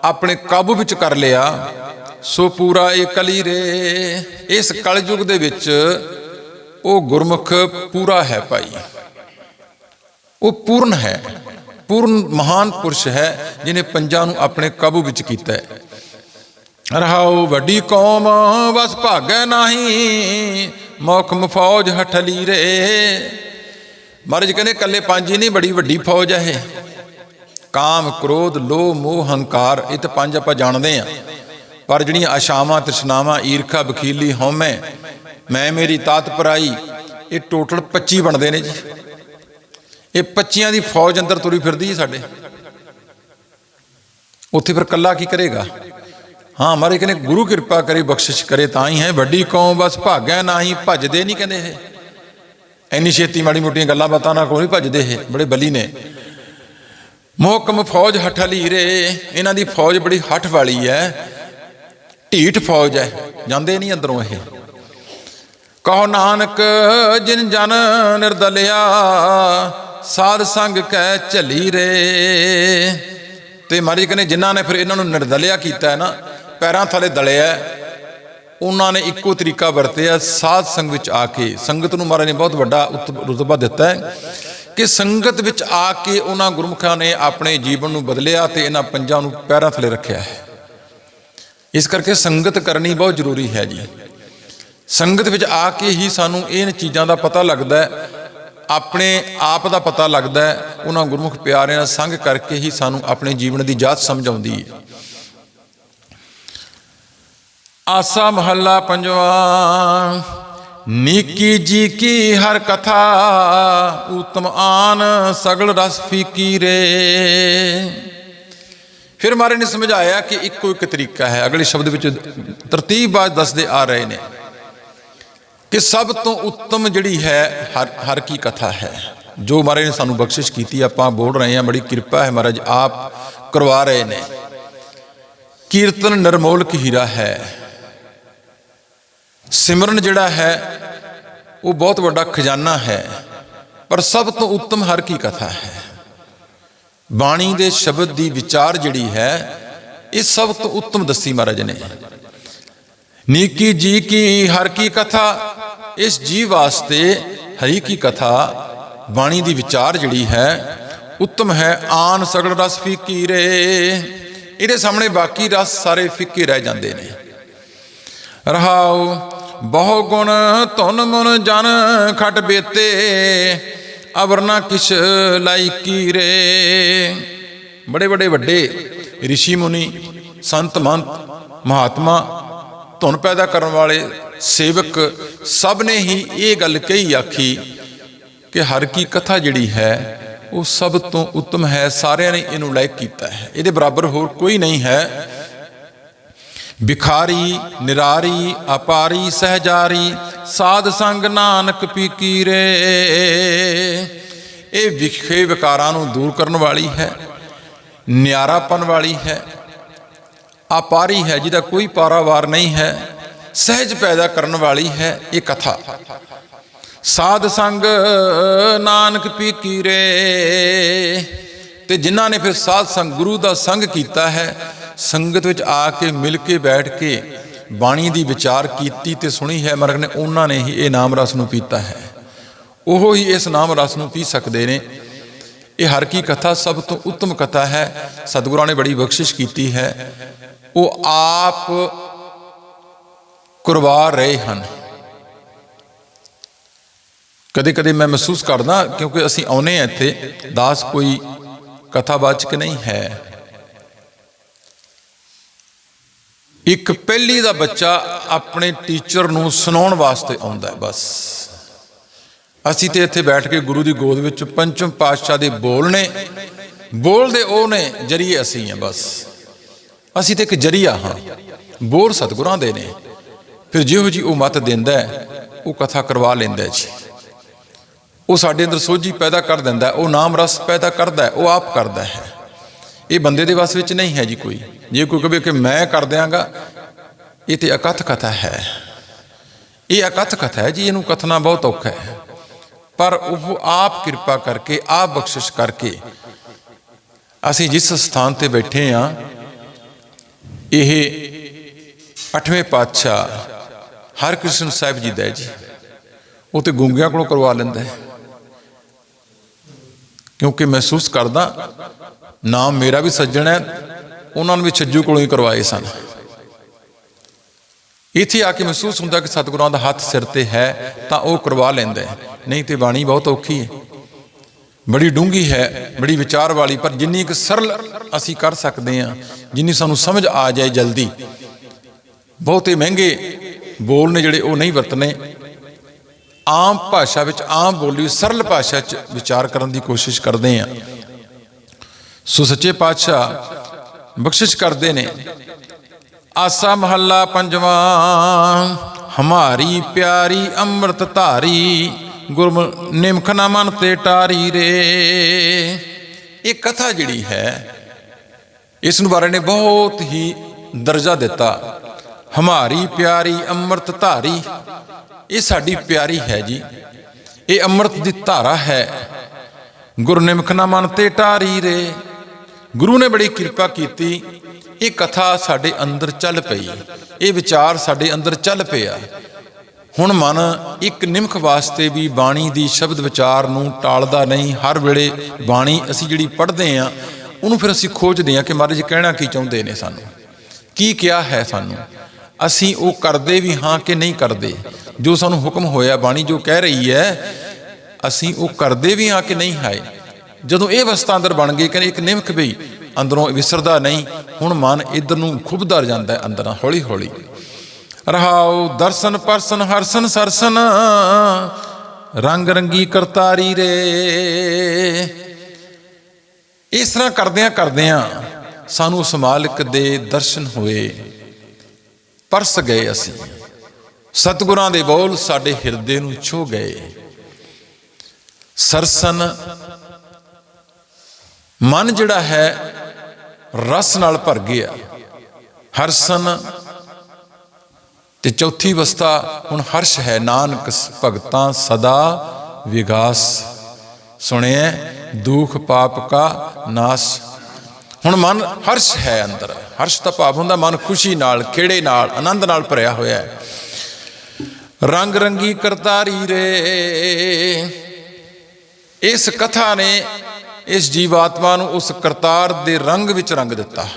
[SPEAKER 1] ਆਪਣੇ ਕਾਬੂ ਵਿੱਚ ਕਰ ਲਿਆ। ਸੋ ਪੂਰਾ ਇਹ ਕਲੀ ਰੇ। ਇਸ ਕਲਯੁਗ ਦੇ ਵਿੱਚ ਉਹ ਗੁਰਮੁਖ ਪੂਰਾ ਹੈ ਭਾਈ। ਉਹ ਪੂਰਨ ਹੈ। ਪੂਰਨ ਮਹਾਨ ਪੁਰਸ਼ ਹੈ ਜਿਨੇ ਪੰਜਾਂ ਨੂੰ ਆਪਣੇ ਕਾਬੂ ਵਿੱਚ ਕੀਤਾ ਹੈ। ਰਹਾਉ ਵੱਡੀ ਕੌਮ, ਵਸ ਭਾਗੈ ਨਹੀਂ, ਮੌਖਮ ਫੌਜ ਹਠਲੀ ਰੇ। ਮਹਾਰਾਜ ਕਹਿੰਦੇ ਕੱਲੇ ਪੰਜ ਹੀ ਨਹੀਂ, ਬੜੀ ਵੱਡੀ ਫੌਜ ਹੈ ਇਹ। ਕਾਮ, ਕ੍ਰੋਧ, ਲੋਭ, ਮੋਹ, ਹੰਕਾਰ ਇਹ ਤਾਂ ਪੰਜ ਆਪਾਂ ਜਾਣਦੇ ਆ ਪਰ ਜਿਹੜੀਆਂ ਆਸ਼ਾਵਾਂ ਤ੍ਰਿਸ਼ਨਾਵਾਂ, ਈਰਖਾ ਬਖੀਲੀ ਹਉਮੈ, ਮੈਂ ਮੇਰੀ ਤਾਤ ਪਰਾਈ, ਇਹ ਟੋਟਲ 25 ਬਣਦੇ ਨੇ ਜੀ। ਇਹ 25ਾਂ ਦੀ ਫੌਜ ਅੰਦਰ ਤੁਰੀ ਫਿਰਦੀ ਹੈ ਸਾਡੇ। ਉੱਥੇ ਫਿਰ ਕੱਲਾ ਕੀ ਕਰੇਗਾ? ਹਾਂ, ਮਾਰੇ ਕਹਿੰਦੇ, ਗੁਰੂ ਕਿਰਪਾ ਕਰੇ, ਬਖਸ਼ਿਸ਼ ਕਰੇ, ਤਾਂ ਹੀ ਹੈ, ਵੱਡੀ ਕੌਮ, ਬਸ ਭਾਗੈ ਨਹੀਂ, ਭੱਜਦੇ ਨਹੀਂ ਕਹਿੰਦੇ ਇਹ। ਐਨੀ ਛੇਤੀ ਮਾੜੀ ਮੋਟੀਆਂ ਗੱਲਾਂ ਬਾਤਾਂ ਨਾਲ ਕੋਈ ਨਹੀਂ ਭਜਦੇ ਇਹ, ਬੜੇ ਬਲੀ ਨੇ। ਮੋਹਕਮ ਫੌਜ ਹਠਲੀ ਰੇ ਇਹਨਾਂ ਦੀ ਫੌਜ ਬੜੀ ਹੱਠ ਵਾਲੀ ਹੈ ਢੀਠ ਫੌਜ ਹੈ ਜਾਂਦੇ ਨਹੀਂ ਅੰਦਰੋਂ ਇਹ। ਕਹੋ ਨਾਨਕ, ਜਿਨ ਜਨ ਨਿਰਦਲਿਆ, ਸਾਧ ਸੰਗ ਕੈ ਝਲੀ ਰੇ। ਤੇ ਮਾਰੀ ਕਹਿੰਦੇ ਜਿਨ੍ਹਾਂ ਨੇ ਫਿਰ ਇਹਨਾਂ ਨੂੰ ਨਿਰਦਲਿਆ ਕੀਤਾ ਹੈ ਨਾ, ਪੈਰਾਂ ਥਲੇ ਦਲਿਆ। ਉਹਨਾਂ ਨੇ ਇੱਕੋ ਤਰੀਕਾ ਵਰਤਿਆ, ਸਾਧ ਸੰਗ ਵਿੱਚ ਆ ਕੇ, ਸੰਗਤ ਨੂੰ ਮਹਾਰਾਜ ਨੇ ਬਹੁਤ ਵੱਡਾ ਉਤ- ਰੁਤਬਾ ਦਿੱਤਾ ਹੈ ਕਿ ਸੰਗਤ ਵਿੱਚ ਆ ਕੇ ਉਹਨਾਂ ਗੁਰਮੁਖਾਂ ਨੇ ਆਪਣੇ ਜੀਵਨ ਨੂੰ ਬਦਲਿਆ ਤੇ ਇਹਨਾਂ ਪੰਜਾਂ ਨੂੰ ਪੈਰਾਂ ਥਲੇ ਰੱਖਿਆ ਹੈ। ਇਸ ਕਰਕੇ ਸੰਗਤ ਕਰਨੀ ਬਹੁਤ ਜ਼ਰੂਰੀ ਹੈ ਜੀ। ਸੰਗਤ ਵਿੱਚ ਆ ਕੇ ਹੀ ਸਾਨੂੰ ਇਹ ਚੀਜ਼ਾਂ ਦਾ ਪਤਾ ਲੱਗਦਾ ਹੈ, ਆਪਣੇ ਆਪ ਦਾ ਪਤਾ ਲੱਗਦਾ ਹੈ, ਉਹਨਾਂ ਗੁਰਮੁਖ ਪਿਆਰਿਆਂ ਨਾਲ ਸੰਗ ਕਰਕੇ ਹੀ ਸਾਨੂੰ ਆਪਣੇ ਜੀਵਨ ਦੀ ਜਾਤ ਸਮਝ ਆਉਂਦੀ ਹੈ। ਆਸਾ ਮਹੱਲਾ ਪੰਜਵਾ, ਨੀਕੀ ਜੀ ਕੀ ਹਰ ਕਥਾ ਉਤਮ ਆਨ ਸਗਲ ਰਸ ਫੀਕੀ ਰੇ। ਫਿਰ ਮਾਰੇ ਨੇ ਸਮਝਾਇਆ ਕਿ ਇੱਕੋ ਇੱਕ ਤਰੀਕਾ ਹੈ। ਅਗਲੇ ਸ਼ਬਦ ਵਿੱਚ ਤਰਤੀਬਬਾਜ਼ ਦੱਸਦੇ ਆ ਰਹੇ ਨੇ ਕਿ ਸਭ ਤੋਂ ਉੱਤਮ ਜਿਹੜੀ ਹੈ, ਹਰ ਹਰ ਕੀ ਕਥਾ ਹੈ। ਜੋ ਮਹਾਰਾਜ ਨੇ ਸਾਨੂੰ ਬਖਸ਼ਿਸ਼ ਕੀਤੀ, ਆਪਾਂ ਬੋਲ ਰਹੇ ਹਾਂ, ਬੜੀ ਕਿਰਪਾ ਹੈ ਮਹਾਰਾਜ ਆਪ ਕਰਵਾ ਰਹੇ ਨੇ। ਕੀਰਤਨ ਨਿਰਮੋਲਕ ਹੀਰਾ ਹੈ। ਸਿਮਰਨ ਜਿਹੜਾ ਹੈ, ਉਹ ਬਹੁਤ ਵੱਡਾ ਖਜ਼ਾਨਾ ਹੈ। ਪਰ ਸਭ ਤੋਂ ਉੱਤਮ ਹਰ ਕੀ ਕਥਾ ਹੈ। ਬਾਣੀ ਦੇ ਸ਼ਬਦ ਦੀ ਵਿਚਾਰ ਜਿਹੜੀ ਹੈ, ਇਹ ਸਭ ਤੋਂ ਉੱਤਮ ਦੱਸੀ ਮਹਾਰਾਜ ਨੇ। ਨੀਕੀ ਜੀ ਕੀ ਹਰ ਕੀ ਕਥਾ, ਇਸ ਜੀ ਵਾਸਤੇ ਹਰੀ ਕੀ ਕਥਾ, ਬਾਣੀ ਦੀ ਵਿਚਾਰ ਜਿਹੜੀ ਹੈ, ਉੱਤਮ ਹੈ। ਆਨ ਸਗਲ ਰਸ ਫੀਕੀ ਰੇ। ਇਹਦੇ ਸਾਹਮਣੇ ਬਾਕੀ ਰਸ ਸਾਰੇ ਫਿੱਕੇ ਰਹਿ ਜਾਂਦੇ ਨੇ। ਰਹਾਓ ਬਹੁ ਗੁਣ ਧੁਨ ਮਨ ਜਨ ਖਟ ਬੇਤੇ ਅਵਰਨਾ ਕਿਛ ਲਾਇਕੀ ਰੇ ਬੜੇ ਬੜੇ ਵੱਡੇ ઋષਿ ਮੁਨੀ, ਸੰਤ ਮੰਤ, ਮਹਾਤਮਾ, ਧੁਨ ਪੈਦਾ ਕਰਨ ਵਾਲੇ ਸੇਵਕ ਸਭ ਨੇ ਹੀ ਇਹ ਗੱਲ ਕਹੀ ਆਖੀ ਕਿ ਹਰ ਕੀ ਕਥਾ ਜਿਹੜੀ ਹੈ, ਉਹ ਸਭ ਤੋਂ ਉੱਤਮ ਹੈ, ਸਾਰਿਆਂ ਨੇ ਇਹਨੂੰ ਲਾਇਕ ਕੀਤਾ ਹੈ। ਇਹਦੇ ਬਰਾਬਰ ਹੋਰ ਕੋਈ ਨਹੀਂ ਹੈ। ਬਿਖਾਰੀ, ਨਿਰਾਰੀ, ਅਪਾਰੀ, ਸਹਜਾਰੀ, ਸਾਧ ਸੰਗ ਨਾਨਕ ਪੀਕੀਰੇ ਇਹ ਵਿਖੇ ਵਿਕਾਰਾਂ ਨੂੰ ਦੂਰ ਕਰਨ ਵਾਲੀ ਹੈ, ਨਿਆਰਾਪਨ ਵਾਲੀ ਹੈ, ਅਪਾਰੀ ਹੈ ਜਿਹਦਾ ਕੋਈ ਪਾਰਾਵਾਰ ਨਹੀਂ ਹੈ, ਸਹਿਜ ਪੈਦਾ ਕਰਨ ਵਾਲੀ ਹੈ ਇਹ ਕਥਾ। ਸਾਧ ਸੰਗ ਨਾਨਕ ਪੀਕੀਰੇ ਤੇ ਜਿਨ੍ਹਾਂ ਨੇ ਫਿਰ ਸਾਧ ਸੰਗ ਗੁਰੂ ਦਾ ਸੰਗ ਕੀਤਾ ਹੈ ਸੰਗਤ ਵਿੱਚ ਆ ਕੇ ਮਿਲ ਕੇ ਬੈਠ ਕੇ ਬਾਣੀ ਦੀ ਵਿਚਾਰ ਕੀਤੀ ਤੇ ਸੁਣੀ ਹੈ ਮਰਗ ਨੇ, ਉਹਨਾਂ ਨੇ ਹੀ ਇਹ ਨਾਮ ਰਸ ਨੂੰ ਪੀਤਾ ਹੈ। ਉਹ ਹੀ ਇਸ ਨਾਮ ਰਸ ਨੂੰ ਪੀ ਸਕਦੇ ਨੇ। ਇਹ ਹਰ ਕੀ ਕਥਾ ਸਭ ਤੋਂ ਉੱਤਮ ਕਥਾ ਹੈ। ਸਤਿਗੁਰਾਂ ਨੇ ਬੜੀ ਬਖਸ਼ਿਸ਼ ਕੀਤੀ ਹੈ। ਉਹ ਆਪ ਕੁਰਵਾ ਰਹੇ ਹਨ। ਕਦੇ ਕਦੇ ਮੈਂ ਮਹਿਸੂਸ ਕਰਦਾ, ਕਿਉਂਕਿ ਅਸੀਂ ਆਉਨੇ ਆ ਇੱਥੇ, ਦਾਸ ਕੋਈ ਕਥਾਵਾਚਕ ਨਹੀਂ ਹੈ। ਇੱਕ ਪਹਿਲੀ ਦਾ ਬੱਚਾ ਆਪਣੇ ਟੀਚਰ ਨੂੰ ਸੁਣਾਉਣ ਵਾਸਤੇ ਆਉਂਦਾ ਹੈ, ਬਸ। ਅਸੀਂ ਤੇ ਇੱਥੇ ਬੈਠ ਕੇ ਗੁਰੂ ਦੀ ਗੋਦ ਵਿੱਚ ਪੰਚਮ ਪਾਤਸ਼ਾਹ ਦੇ ਬੋਲ ਨੇ। ਬੋਲਦੇ ਉਹ ਨੇ, ਜਰੀਏ ਅਸੀਂ ਆ ਬਸ। ਅਸੀਂ ਤੇ ਇੱਕ ਜਰੀਆ ਹਾਂ। ਬੋਲ ਸਤਿਗੁਰਾਂ ਦੇ ਨੇ। ਫਿਰ ਜਿਹੋ ਜੀ ਉਹ ਮਤ ਦਿੰਦਾ ਉਹ ਕਥਾ ਕਰਵਾ ਲੈਂਦਾ ਜੀ। ਉਹ ਸਾਡੇ ਅੰਦਰ ਸੋਝੀ ਪੈਦਾ ਕਰ ਦਿੰਦਾ ਉਹ ਨਾਮ ਰਸ ਪੈਦਾ ਕਰਦਾ ਉਹ ਆਪ ਕਰਦਾ ਹੈ। ਇਹ ਬੰਦੇ ਦੇ ਵਸ ਵਿੱਚ ਨਹੀਂ ਹੈ ਜੀ ਕੋਈ। ਜੇ ਕੋਈ ਕਹੇ ਕਿ ਮੈਂ ਕਰ ਦਿਆਂਗਾ, ਇਹ ਤੇ ਅਕਥ ਕਥਾ ਹੈ। ਇਹ ਅਕਥ ਕਥਾ ਹੈ ਜੀ, ਇਹਨੂੰ ਕਥਨਾ ਬਹੁਤ ਔਖਾ ਹੈ। ਪਰ ਉਹ ਆਪ ਕਿਰਪਾ ਕਰਕੇ, ਆਪ ਬਖਸ਼ਿਸ਼ ਕਰਕੇ ਅਸੀਂ ਜਿਸ ਸਥਾਨ ਤੇ ਬੈਠੇ ਆ, ਇਹ ਅੱਠਵੇਂ ਪਾਤਸ਼ਾਹ ਹਰਕ੍ਰਿਸ਼ਨ ਸਾਹਿਬ ਜੀ ਦਾ ਜੀ। ਉਹ ਤੇ ਗੁੰਗਿਆਂ ਕੋਲੋਂ ਕਰਵਾ ਲੈਂਦਾ ਹੈ। ਕਿਉਂਕਿ ਮਹਿਸੂਸ ਕਰਦਾ, ਨਾਮ ਮੇਰਾ ਵੀ ਸੱਜਣ ਹੈ ਉਹਨਾਂ ਨੂੰ ਵੀ ਛੱਜੂ ਕੋਲੋਂ ਹੀ ਕਰਵਾਏ ਸਨ। ਇੱਥੇ ਆ ਕੇ ਮਹਿਸੂਸ ਹੁੰਦਾ ਕਿ ਸਤਿਗੁਰਾਂ ਦਾ ਹੱਥ ਸਿਰ ਤੇ ਹੈ, ਤਾਂ ਉਹ ਕਰਵਾ ਲੈਂਦਾ ਨਹੀਂ ਤੇ ਬਾਣੀ ਬਹੁਤ ਔਖੀ ਹੈ। ਬੜੀ ਡੂੰਗੀ ਹੈ, ਬੜੀ ਵਿਚਾਰ ਵਾਲੀ, ਪਰ ਜਿੰਨੀ ਕੁ ਸਰਲ ਅਸੀਂ ਕਰ ਸਕਦੇ ਹਾਂ, ਜਿੰਨੀ ਸਾਨੂੰ ਸਮਝ ਆ ਜਾਏ ਜਲਦੀ। ਬਹੁਤੇ ਮਹਿੰਗੇ ਬੋਲ ਨੇ ਜਿਹੜੇ ਉਹ ਨਹੀਂ ਵਰਤਨੇ। ਆਮ ਭਾਸ਼ਾ ਵਿੱਚ, ਆਮ ਬੋਲੀ ਸਰਲ ਭਾਸ਼ਾ 'ਚ ਵਿਚਾਰ ਕਰਨ ਦੀ ਕੋਸ਼ਿਸ਼ ਕਰਦੇ ਹਾਂ। ਸੋ ਸੱਚੇ ਪਾਤਸ਼ਾਹ ਬਖਸ਼ਿਸ਼ ਕਰਦੇ ਨੇ। ਆਸਾ ਮਹੱਲਾ ਪੰਜਵਾਂ, ਹਮਾਰੀ ਪਿਆਰੀ ਅੰਮ੍ਰਿਤ ਧਾਰੀ, ਗੁਰਮ ਨਿਮਖ ਨਾ ਮਨ ਤੇ ਟਾਰੀ ਰੇ। ਇਹ ਕਥਾ ਜਿਹੜੀ ਹੈ, ਇਸ ਨੂੰ ਬਾਰੇ ਨੇ ਬਹੁਤ ਹੀ ਦਰਜਾ ਦਿੱਤਾ। ਹਮਾਰੀ ਪਿਆਰੀ ਅੰਮ੍ਰਿਤ ਧਾਰੀ, ਇਹ ਸਾਡੀ ਪਿਆਰੀ ਹੈ ਜੀ। ਇਹ ਅੰਮ੍ਰਿਤ ਦੀ ਧਾਰਾ ਹੈ। ਗੁਰ ਨਿਮਖ ਨਾ ਮਨ ਤੇ ਟਾਰੀ ਰੇ। ਗੁਰੂ ਨੇ ਬੜੀ ਕਿਰਪਾ ਕੀਤੀ। ਇਹ ਕਥਾ ਸਾਡੇ ਅੰਦਰ ਚੱਲ ਪਈ। ਇਹ ਵਿਚਾਰ ਸਾਡੇ ਅੰਦਰ ਚੱਲ ਪਿਆ। ਹੁਣ ਮਨ ਇੱਕ ਨਿਮਖ ਵਾਸਤੇ ਵੀ ਬਾਣੀ ਦੀ ਸ਼ਬਦ ਵਿਚਾਰ ਨੂੰ ਟਾਲਦਾ ਨਹੀਂ। ਹਰ ਵੇਲੇ ਬਾਣੀ ਅਸੀਂ ਜਿਹੜੀ ਪੜ੍ਹਦੇ ਆ ਉਹਨੂੰ ਫਿਰ ਅਸੀਂ ਖੋਜਦੇ ਆ ਕਿ ਮਹਾਰਾਜ ਕਹਿਣਾ ਕੀ ਚਾਹੁੰਦੇ ਨੇ ਸਾਨੂੰ? ਕੀ ਕਿਹਾ ਹੈ ਸਾਨੂੰ? ਅਸੀਂ ਉਹ ਕਰਦੇ ਵੀ ਹਾਂ ਕਿ ਨਹੀਂ ਕਰਦੇ? ਜੋ ਸਾਨੂੰ ਹੁਕਮ ਹੋਇਆ ਬਾਣੀ ਜੋ ਕਹਿ ਰਹੀ ਹੈ, ਅਸੀਂ ਉਹ ਕਰਦੇ ਵੀ ਹਾਂ ਕਿ ਨਹੀਂ ਹੈ? ਜਦੋਂ ਇਹ ਅਵਸਥਾ ਅੰਦਰ ਬਣ ਗਈ, ਕਹਿੰਦੇ ਇੱਕ ਨਿਮਖ ਵੀ ਅੰਦਰੋਂ ਵਿਸਰਦਾ ਨਹੀਂ, ਹੁਣ ਮਨ ਇਧਰ ਨੂੰ ਖੁੱਬਦਾ ਜਾਂਦਾ ਹੈ ਅੰਦਰ ਹੌਲੀ ਹੌਲੀ ਰਹਾਉ ਦਰਸ਼ਨ ਪਰਸਨ, ਹਰਸਨ ਸਰਸਨ ਰੰਗ ਰੰਗੀ ਕਰਤਾਰੀ ਰੇ। ਇਸ ਤਰ੍ਹਾਂ ਕਰਦਿਆਂ ਕਰਦਿਆਂ ਸਾਨੂੰ ਉਸ ਮਾਲਕ ਦੇ ਦਰਸ਼ਨ ਹੋਏ। ਪਰਸ ਗਏ ਅਸੀਂ। ਸਤਿਗੁਰਾਂ ਦੇ ਬੋਲ ਸਾਡੇ ਹਿਰਦੇ ਨੂੰ ਛੋ ਗਏ। ਸਰਸਨ ਮਨ ਜਿਹੜਾ ਹੈ ਰਸ ਨਾਲ ਭਰ ਗਿਆ। ਹਰਸਨ ਤੇ ਚੌਥੀ ਅਵਸਥਾ ਹੁਣ ਹਰਸ਼ ਹੈ। ਨਾਨਕ ਭਗਤਾਂ ਸਦਾ ਵਿਗਾਸ। ਸੁਣਿਐ ਦੁਖ ਪਾਪ ਕਾ ਨਾਸ। ਹੁਣ ਮਨ ਹਰਸ਼ ਹੈ ਅੰਦਰ। ਹਰਸ਼ ਦਾ ਭਾਵ ਹੁੰਦਾ ਮਨ ਖੁਸ਼ੀ ਨਾਲ, ਖੇੜੇ ਨਾਲ, ਆਨੰਦ ਨਾਲ ਭਰਿਆ ਹੋਇਆ ਹੈ। ਰੰਗ ਰੰਗੀ ਕਰਤਾਰੀ ਰੇ। ਇਸ ਕਥਾ ਨੇ ਇਸ ਜੀਵਾਤਮਾ ਨੂੰ ਉਸ ਕਰਤਾਰ ਦੇ ਰੰਗ ਵਿੱਚ ਰੰਗ ਦਿੱਤਾ।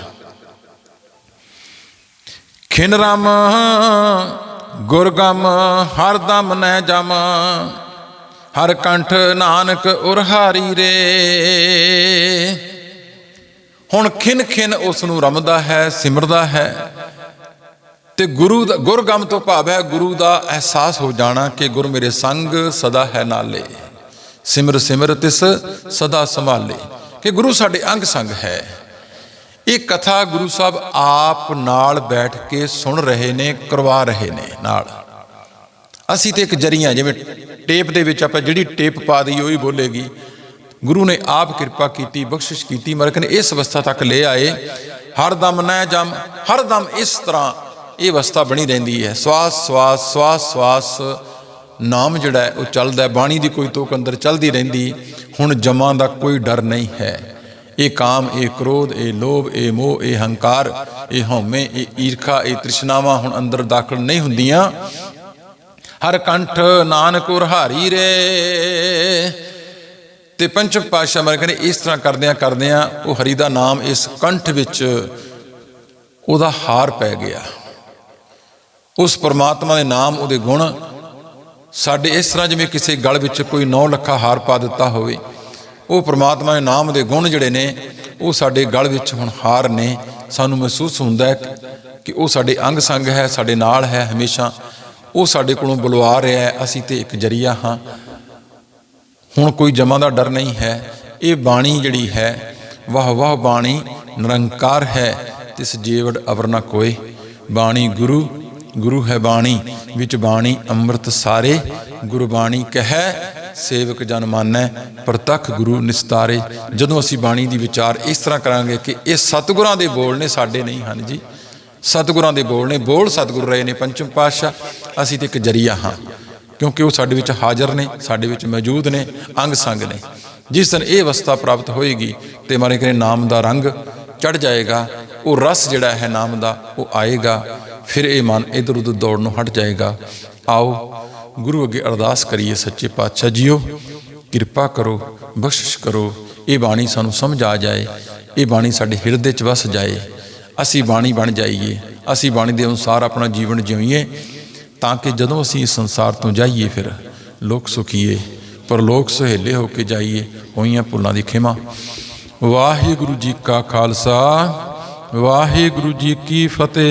[SPEAKER 1] ਖਿਨ ਰਾਮ ਗੁਰਗਮ ਹਰ ਦਮ ਨੈ ਜਮ, ਹਰ ਕੰਠ ਨਾਨਕ ਉਰਹਾਰੀ ਰੇ। ਹੁਣ ਖਿਨ ਖਿਨ ਉਸ ਨੂੰ ਰਮਦਾ ਹੈ, ਸਿਮਰਦਾ ਹੈ ਤੇ ਗੁਰੂ ਦਾ ਗੁਰਗਮ ਤੋਂ ਭਾਵ ਹੈ ਗੁਰੂ ਦਾ ਅਹਿਸਾਸ ਹੋ ਜਾਣਾ ਕਿ ਗੁਰ ਮੇਰੇ ਸੰਗ ਸਦਾ ਹੈ ਨਾਲੇ। ਸਿਮਰ ਸਿਮਰ ਤਿਸ ਸਦਾ ਸੰਭਾਲੇ। ਕਿ ਗੁਰੂ ਸਾਡੇ ਅੰਗ ਸੰਗ ਹੈ। ਇਹ ਕਥਾ ਗੁਰੂ ਸਾਹਿਬ ਆਪ ਨਾਲ ਬੈਠ ਕੇ ਸੁਣ ਰਹੇ ਨੇ, ਕਰਵਾ ਰਹੇ ਨੇ ਨਾਲ। ਅਸੀਂ ਤੇ ਇੱਕ ਜਰੀਆਂ, ਜਿਵੇਂ ਟੇਪ ਦੇ ਵਿੱਚ ਆਪਾਂ ਜਿਹੜੀ ਟੇਪ ਪਾ ਦਈ ਉਹੀ ਬੋਲੇਗੀ। ਗੁਰੂ ਨੇ ਆਪ ਕਿਰਪਾ ਕੀਤੀ, ਬਖਸ਼ਿਸ਼ ਕੀਤੀ ਮਰਕ ਨੇ ਇਸ ਅਵਸਥਾ ਤੱਕ ਲੈ ਆਏ। ਹਰ ਦਮ ਨੈ ਜਮ, ਹਰ ਦਮ ਇਸ ਤਰ੍ਹਾਂ ਇਹ ਅਵਸਥਾ ਬਣੀ ਰਹਿੰਦੀ ਹੈ। ਸਵਾਸ ਸਵਾਸ ਸਵਾਸ ਸਵਾਸ ਨਾਮ ਜਿਹੜਾ ਉਹ ਚੱਲਦਾ ਬਾਣੀ ਦੀ ਕੋਈ ਤੋਕ ਅੰਦਰ ਚੱਲਦੀ ਰਹਿੰਦੀ, ਹੁਣ ਜਮਾਂ ਦਾ ਕੋਈ ਡਰ ਨਹੀਂ ਹੈ। ਇਹ ਕਾਮ, ਇਹ ਕ੍ਰੋਧ, ਇਹ ਲੋਭ, ਇਹ ਮੋਹ, ਇਹ ਹੰਕਾਰ, ਇਹ ਹਉਮੈ, ਇਹ ਈਰਖਾ, ਇਹ ਤ੍ਰਿਸ਼ਨਾਵਾਂ ਹੁਣ ਅੰਦਰ ਦਾਖਲ ਨਹੀਂ ਹੁੰਦੀਆਂ। ਹਰ ਕੰਠ ਨਾਨਕ ਉਰਹਾਰੀ ਰੇ। ਤੇ ਪੰਚਮ ਪਾਤਸ਼ਾਹ ਮਰ ਕਹਿੰਦੇ, ਇਸ ਤਰ੍ਹਾਂ ਕਰਦਿਆਂ ਕਰਦਿਆਂ ਉਹ ਹਰੀ ਦਾ ਨਾਮ ਇਸ ਕੰਠ ਵਿੱਚ ਉਹਦਾ ਹਾਰ ਪੈ ਗਿਆ। ਉਸ ਪਰਮਾਤਮਾ ਦੇ ਨਾਮ, ਉਹਦੇ ਗੁਣ ਸਾਡੇ ਇਸ ਤਰ੍ਹਾਂ ਜਿਵੇਂ ਕਿਸੇ ਗਲ ਵਿੱਚ ਕੋਈ 9 ਲੱਖਾ ਹਾਰ ਪਾ ਦਿੱਤਾ ਹੋਵੇ, ਉਹ ਪ੍ਰਮਾਤਮਾ ਦੇ ਨਾਮ ਦੇ ਗੁਣ ਜਿਹੜੇ ਨੇ, ਉਹ ਸਾਡੇ ਗਲ ਵਿੱਚ ਹੁਣ ਹਾਰ ਨੇ। ਸਾਨੂੰ ਮਹਿਸੂਸ ਹੁੰਦਾ ਹੈ ਕਿ ਉਹ ਸਾਡੇ ਅੰਗ ਸੰਗ ਹੈ, ਸਾਡੇ ਨਾਲ ਹੈ ਹਮੇਸ਼ਾ। ਉਹ ਸਾਡੇ ਕੋਲੋਂ ਬੁਲਵਾ ਰਿਹਾ ਹੈ, ਅਸੀਂ ਤੇ ਇੱਕ ਜਰੀਆ ਹਾਂ। ਹੁਣ ਕੋਈ ਜਮਾਂ ਦਾ ਡਰ ਨਹੀਂ ਹੈ। ਇਹ ਬਾਣੀ ਜਿਹੜੀ ਹੈ, ਵਾਹ ਵਾਹ ਬਾਣੀ, ਨਿਰੰਕਾਰ ਹੈ, ਤਿਸ ਜੀਵੜ ਅਵਰ ਨ ਕੋਏ। ਬਾਣੀ ਗੁਰੂ ਗੁਰੂ ਹੈ ਬਾਣੀ, ਵਿੱਚ ਬਾਣੀ ਅੰਮ੍ਰਿਤ ਸਾਰੇ ਗੁਰਬਾਣੀ ਕਹੈ, ਸੇਵਕ ਜਨ ਮਾਨੈ, ਪ੍ਰਤੱਖ ਗੁਰੂ ਨਿਸਤਾਰੇ। ਜਦੋਂ ਅਸੀਂ ਬਾਣੀ ਦੀ ਵਿਚਾਰ ਇਸ ਤਰ੍ਹਾਂ ਕਰਾਂਗੇ ਕਿ ਇਹ ਸਤਿਗੁਰਾਂ ਦੇ ਬੋਲ ਨੇ ਸਾਡੇ ਨਹੀਂ ਹਨ ਜੀ। ਸਤਿਗੁਰਾਂ ਦੇ ਬੋਲ ਨੇ, ਬੋਲ ਸਤਿਗੁਰ ਰਹੇ ਨੇ, ਪੰਚਮ ਪਾਤਸ਼ਾਹ, ਅਸੀਂ ਤੇ ਇੱਕ ਜਰੀਆ ਹਾਂ। ਕਿਉਂਕਿ ਉਹ ਸਾਡੇ ਵਿੱਚ ਹਾਜ਼ਰ ਨੇ, ਸਾਡੇ ਵਿੱਚ ਮੌਜੂਦ ਨੇ ਅੰਗ ਸੰਗ ਨੇ। ਜਿਸ ਦਿਨ ਇਹ ਅਵਸਥਾ ਪ੍ਰਾਪਤ ਹੋਏਗੀ ਤੇ ਮਾਰੇ ਕਰੇ ਨਾਮ ਦਾ ਰੰਗ ਚੜ ਜਾਏਗਾ, ਉਹ ਰਸ ਜਿਹੜਾ ਹੈ ਨਾਮ ਦਾ, ਉਹ ਆਏਗਾ। ਫਿਰ ਇਹ ਮਨ ਇਧਰ ਉਧਰ ਨੂੰ ਹਟ ਜਾਏਗਾ। ਆਓ ਗੁਰੂ ਅੱਗੇ ਅਰਦਾਸ ਕਰੀਏ, ਸੱਚੇ ਪਾਤਸ਼ਾਹ ਜੀਓ। ਕਿਰਪਾ ਕਰੋ, ਬਖਸ਼ਿਸ਼ ਕਰੋ। ਇਹ ਬਾਣੀ ਸਾਨੂੰ ਸਮਝ ਆ ਜਾਏ। ਇਹ ਬਾਣੀ ਸਾਡੇ ਹਿਰਦੇ 'ਚ ਵਸ ਜਾਏ। ਅਸੀਂ ਬਾਣੀ ਬਣ ਜਾਈਏ। ਅਸੀਂ ਬਾਣੀ ਦੇ ਅਨੁਸਾਰ ਆਪਣਾ ਜੀਵਨ ਜਿਉਈਏ। ਤਾਂ ਕਿ ਜਦੋਂ ਅਸੀਂ ਇਸ ਸੰਸਾਰ ਤੋਂ ਜਾਈਏ ਫਿਰ ਲੋਕ ਸੁਖੀਏ। ਪਰ ਲੋਕ ਸੁਹੇਲੇ ਹੋ ਕੇ ਜਾਈਏ। ਹੋਈਆਂ ਭੁੱਲਾਂ ਦੀ ਖਿਮਾ। ਵਾਹਿਗੁਰੂ ਜੀ ਕਾ ਖਾਲਸਾ। ਵਾਹਿਗੁਰੂ ਜੀ ਕੀ ਫਤਿਹ।